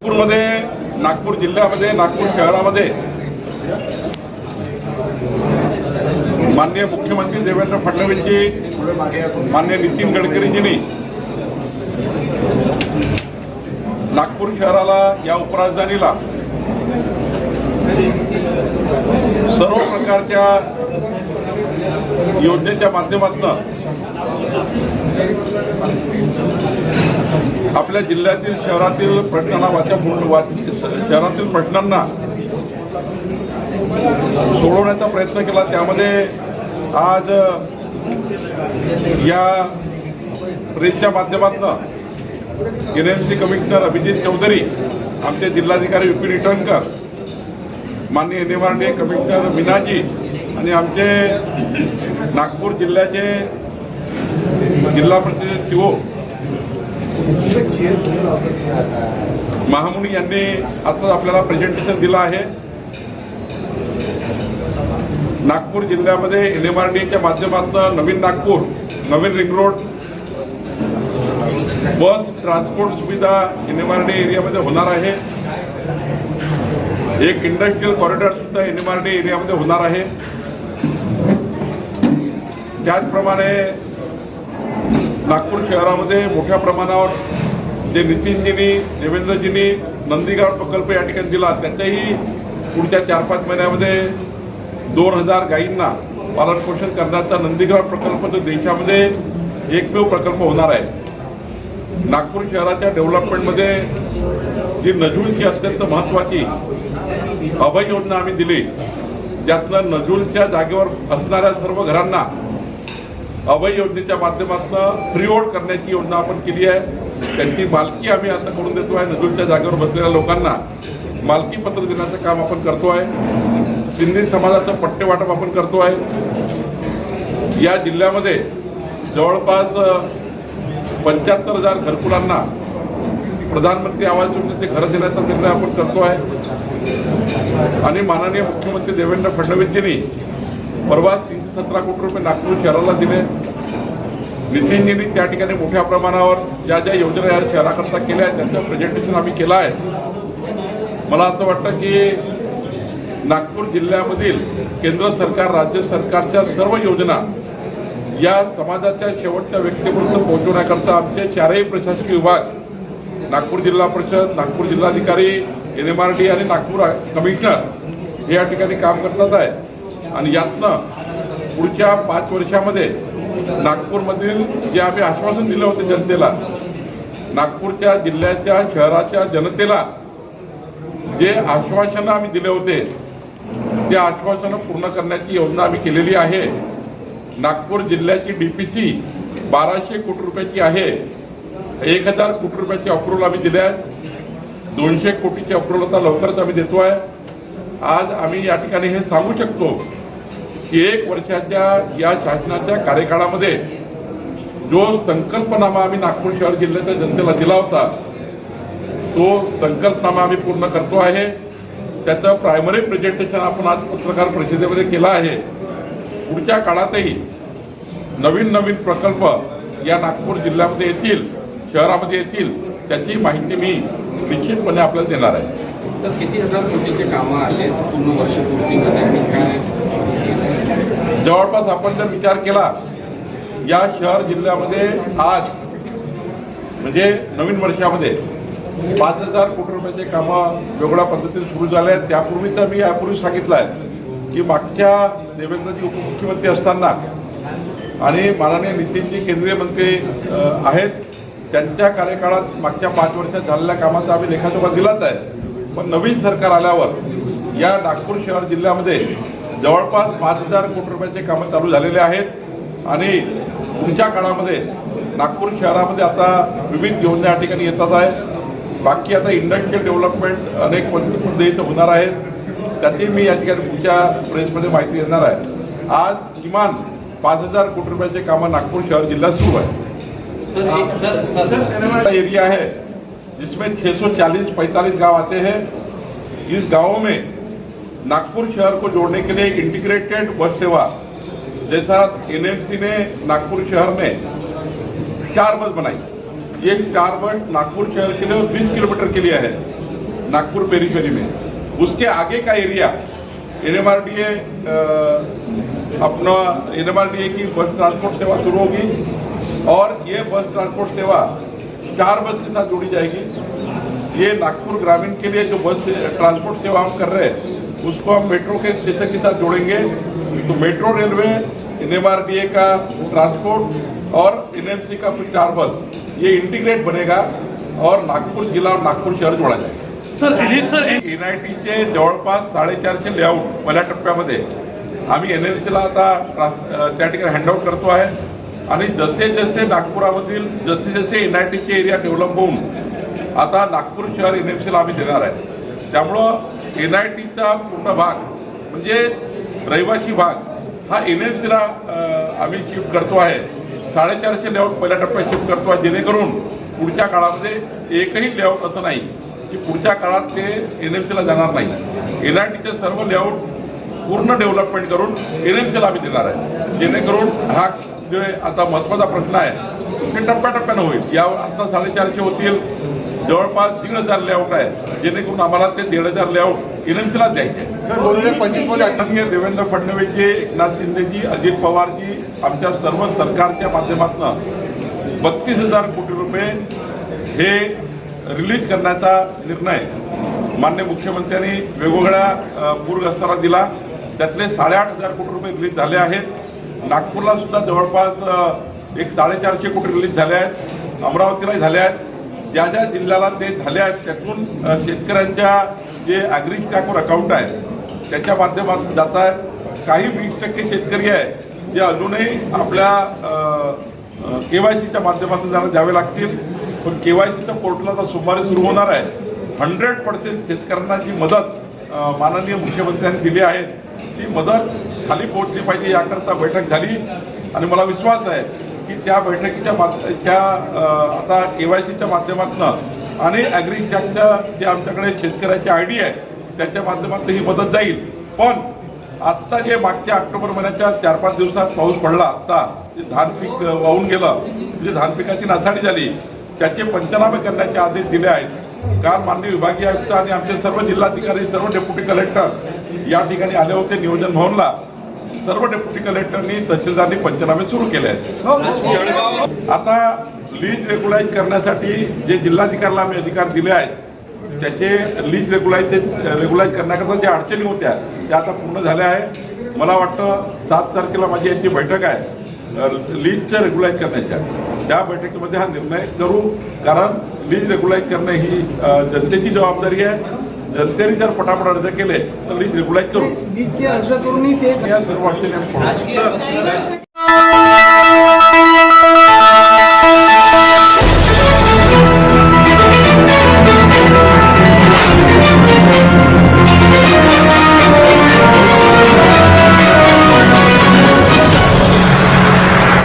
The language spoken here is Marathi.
नागपूरमध्ये नागपूर जिल्ह्यामध्ये नागपूर शहरामध्ये माननीय मुख्यमंत्री देवेंद्र फडणवीसजी माननीय नितीन गडकरीजींनी नागपूर शहराला या उपराजधानीला सर्व प्रकारच्या योजनेच्या माध्यमातून आपल्या जिल्ह्यातील शहरातील प्रश्नांना वाचा पूर्ण शहरातील प्रश्नांना सोडवण्याचा प्रयत्न केला. त्यामध्ये आज या प्रेसच्या माध्यमातून N M C commissioner Abhijit Chaudhari आमचे जिल्हाधिकारी विपिन इटणकर माननीय N M R D commissioner Meena ji आणि आमचे नागपूर जिल्ह्याचे जिल्हा परिषदेचे सीओ महामुनी यांनी आता आपल्याला प्रेझेंटेशन दिलं आहे. नागपूर जिल्ह्यामध्ये एन एम आर डीच्या माध्यमातून नवीन नागपूर नवीन रिंग रोड बस ट्रान्सपोर्ट सुविधा एन एम आर डी एरियामध्ये होणार आहे. एक इंडस्ट्रियल कॉरिडॉर सुद्धा एन एम आर डी एरियामध्ये होणार आहे. त्याचप्रमाणे नागपूर शहरामध्ये मोठ्या प्रमाणावर जे नितीनजींनी देवेंद्रजींनी नंदीगाव प्रकल्प या ठिकाणी दिला. त्याच्याही पुढच्या चार पाच महिन्यामध्ये दोन हजार गायींना पालनपोषण करण्याचा नंदीगाव प्रकल्प जो देशामध्ये एकमेव प्रकल्प होणार आहे. नागपूर शहराच्या डेव्हलपमेंटमध्ये जी नजूलची अत्यंत महत्त्वाची अभय योजना आम्ही दिली ज्यातनं नजूलच्या जागेवर असणाऱ्या सर्व घरांना अभय योजनेच्या माध्यमातून फ्री ओड करण्याची योजना आपण केली आहे. त्यांची मालकी आम्ही आता करून देतो आहे. नजूलच्या जागेवर बसलेल्या लोकांना मालकी पत्र देण्याचं काम आपण करतो आहे. सिंधी समाजाचं पट्टे वाटप आपण करतो आहे. या जिल्ह्यामध्ये जवळपास पंच्याहत्तर हजार घरकुलांना प्रधानमंत्री आवास योजनेचे घरं देण्याचा निर्णय आपण करतो आहे. आणि माननीय मुख्यमंत्री देवेंद्र फडणवीसजींनी परवा तीनशे सतरा कोटी रुपये नागपूर शहराला दिले. नितीनजींनी त्या ठिकाणी मोठ्या प्रमाणावर ज्या ज्या योजना या शहराकरता केल्या आहेत त्यांचं प्रेझेंटेशन आम्ही केलं आहे. मला असं वाटतं की नागपूर जिल्ह्यामधील केंद्र सरकार राज्य सरकारच्या सर्व योजना या समाजाच्या शेवटच्या व्यक्तीपर्यंत पोहोचवण्याकरता आमचे चारही प्रशासकीय विभाग नागपूर जिल्हा परिषद नागपूर जिल्हाधिकारी एन एम आर डी आणि नागपूर कमिशनर हे या ठिकाणी काम करतात आहे. आणि यातनं पुढच्या पाच वर्षामध्ये नागपूरमधील जे आम्ही आश्वासन दिलं होतं जनतेला नागपूरच्या जिल्ह्याच्या शहराच्या जनतेला जे आश्वासनं आम्ही दिले होते ते आश्वासनं पूर्ण करण्याची योजना आम्ही केलेली आहे. नागपूर जिल्ह्याची डी पी सी बाराशे कोटी रुपयाची आहे. एक हजार कोटी रुपयाची अप्रुव्हल आम्ही दिले आहे. दोनशे कोटीची अप्रुव्हल आता लवकरच आम्ही देतो आहे आज आम्ही या ठिकाणी हे सांगू शकतो की एक वर्षाच्या या शासनाच्या कार्यकाळामध्ये जो संकल्पनामा आम्ही नागपूर शहर जिल्ह्याच्या जनतेला दिला होता तो संकल्पनामा आम्ही पूर्ण करतो आहे. त्याचं प्रायमरी प्रेझेंटेशन आपण आज पत्रकार परिषदेमध्ये केलं आहे. पुढच्या काळातही नवीन नवीन प्रकल्प या नागपूर जिल्ह्यामध्ये येतील. शहरामध्ये येतील त्याची माहिती मी निश्चितपणे आपल्याला देणार आहे. तर किती हजार कोटीचे कामं आले पूर्ण वर्षपूर्तीमध्ये आणि काय जवळपास आपण जर विचार केला या शहर जिल्ह्यामध्ये आज म्हणजे नवीन वर्षामध्ये पाच हजार कोटी रुपयाचे कामं वेगळ्या पद्धतीने सुरू झाले आहेत. त्यापूर्वीच मी यापूर्वी सांगितलं आहे की मागच्या देवेंद्रजी उपमुख्यमंत्री असताना आणि माननीय नितीनजी केंद्रीय मंत्री आहेत. त्यांच्या कार्यकाळात मागच्या पाच वर्षात झालेल्या कामाचा आम्ही लेखाजोखा दिलाच आहे. पण नवीन सरकार आल्यावर या नागपूर शहर जिल्ह्यामध्ये जवळपास पाच हजार कोटी रुपयाचे कामं चालू झालेले आहेत. आणि पुढच्या काळामध्ये नागपूर शहरामध्ये आता विविध योजना या ठिकाणी येतात आहे बाकी आता इंडस्ट्रियल डेव्हलपमेंट अनेक मुद्दे इथं होणार आहेत. त्याची मी या ठिकाणी पुढच्या प्रेसमध्ये माहिती देणार आहे. आज किमान पाच हजार कोटी रुपयाचे कामं नागपूर शहर जिल्ह्यात सुरू आहे एरिया है जिसमें 640 45 गाँव आते हैं। इस गाँव में नागपुर शहर को जोड़ने के लिए इंटीग्रेटेड बस सेवा, जैसा एनएमसी ने नागपुर शहर में चार बस बनाई। ये चार बस नागपुर शहर के लिए 20 किलोमीटर के लिए है, नागपुर पेरीफेरी में। उसके आगे का एरिया, एनएमआरडीए अपना एनएमआरडीए की बस ट्रांसपोर्ट सेवा शुरू होगी। और ये बस ट्रांसपोर्ट सेवा चार बस के साथ जोड़ी जाएगी। ये नागपुर ग्रामीण के लिए जो बस ट्रांसपोर्ट सेवा हम कर रहे हैं उसको हम मेट्रो के स्टेशन के साथ जोड़ेंगे। तो मेट्रो रेलवे एनएमआरडीए का ट्रांसपोर्ट और एनएमसी का फिर चार बस ये इंटीग्रेट बनेगा और नागपूर जिल्हा और नागपूर शहर जोडा जाईल सर एन एन आय टीचे जवळपास साडेचारशे लेआउट पहिल्या टप्प्यामध्ये. आम्ही एन एल सीला आता त्या ठिकाणी हँडआउट करतो आहे. आणि जसे जसे नागपुरामधील जसे जसे एन आय टीचे एरिया डेव्हलप होऊन आता नागपूर शहर एन एम सीला आम्ही देणार आहे. त्यामुळं एन आय टीचा पूर्ण भाग म्हणजे रहिवासी भाग हा एन एम सीला आम्ही शिफ्ट करतो आहे. साडेचारशे लेआउट पहिल्या टप्प्यात शिफ्ट करतो आहे. जेणेकरून पुढच्या काळामध्ये एकही लेआउट असं नाही की पुढच्या काळात ते एन एम सीला जाणार नाही. एन आय टीचे सर्व लेआउट पूर्ण डेव्हलपमेंट करून एन एम सीला आम्ही देणार आहे. जेणेकरून हा जे आता महत्त्वाचा प्रश्न आहे ते टप्प्याटप्प्यानं होईल. या आता साडेचारशे होतील जवळपास दीड हजार लेआउट आहे जेणेकरून आम्हाला ते दीड हजार लेआउट एन एम सीलाच द्यायचे आहे आदरणीय देवेंद्र फडणवीसजी एकनाथ शिंदेजी अजित पवारजी आमच्या सर्व सरकारच्या माध्यमातून बत्तीस हजार कोटी रुपये हे रिलीज करण्याचा निर्णय मान्य मुख्यमंत्र्यांनी वेगवेगळ्या पूरग्रस्तांना दिला. त्यातले साडेआठ हजार कोटी रुपये रिलीज झाले आहेत. नागपूरला सुद्धा जवळपास एक साडेचारशे कोटी रिलीज झाले आहेत. अमरावतीलाही झाले आहेत. ज्या ज्या जिल्ह्याला ते झाले आहेत त्यातून शेतकऱ्यांच्या जे ॲग्री स्टॅकवर अकाउंट आहेत त्याच्या माध्यमातून जात आहेत. काही वीस टक्के शेतकरी आहे जे अजूनही आपल्या के वाय सीच्या माध्यमातून जाणं द्यावे लागतील. पण के वाय सीचं पोर्टल आता सोमवारी सुरू होणार आहे. हंड्रेड पर्सेंट शेतकऱ्यांना जी मदत माननीय मुख्यमंत्र्यांनी दिली आहे. ती मदत खाली पोहोचली पाहिजे याकरता बैठक झाली. आणि मला विश्वास आहे की त्या बैठकीच्या माध त्या आता के वाय सीच्या माध्यमातून आणि ॲग्री जे आमच्याकडे शेतकऱ्याची आय डी आहे त्याच्या माध्यमातून ही मदत जाईल. पण आत्ता जे मागच्या ऑक्टोबर महिन्याच्या चार पाच दिवसात पाऊस पडला आत्ता जे धान पीक वाहून गेलं म्हणजे धान पिकाची नासाडी झाली त्याचे पंचनामे करण्याचे आदेश दिले आहेत. काल माननीय विभागीय आयुक्त आणि आमचे सर्व जिल्हाधिकारी सर्व डेप्युटी कलेक्टर या ठिकाणी आले होते नियोजन भवनला. सर्व डेप्युटी कलेक्टरनी तहसीलदारांनी पंचनामे सुरू केले आहेत. आता लीज रेग्युलाइज करण्यासाठी जे जिल्हाधिकाऱ्याला आम्ही अधिकार दिले आहेत त्याचे लीज रेग्युलाइज रेग्युलाइज करण्याकरता ज्या अडचणी होत्या त्या आता पूर्ण झाल्या आहे मला वाटतं सात तारखेला माझी यांची बैठक आहे. अ, लीजच्या रेग्युलाइज करण्याच्या. त्या बैठकीमध्ये हा निर्णय करू. कारण लीज रेग्युलाइज करणे ही जनतेची जबाबदारी आहे. जनतेने जर पटापट अर्ज केले तर लीज रेग्युलाइज करू. लीजचे अर्ज करूनही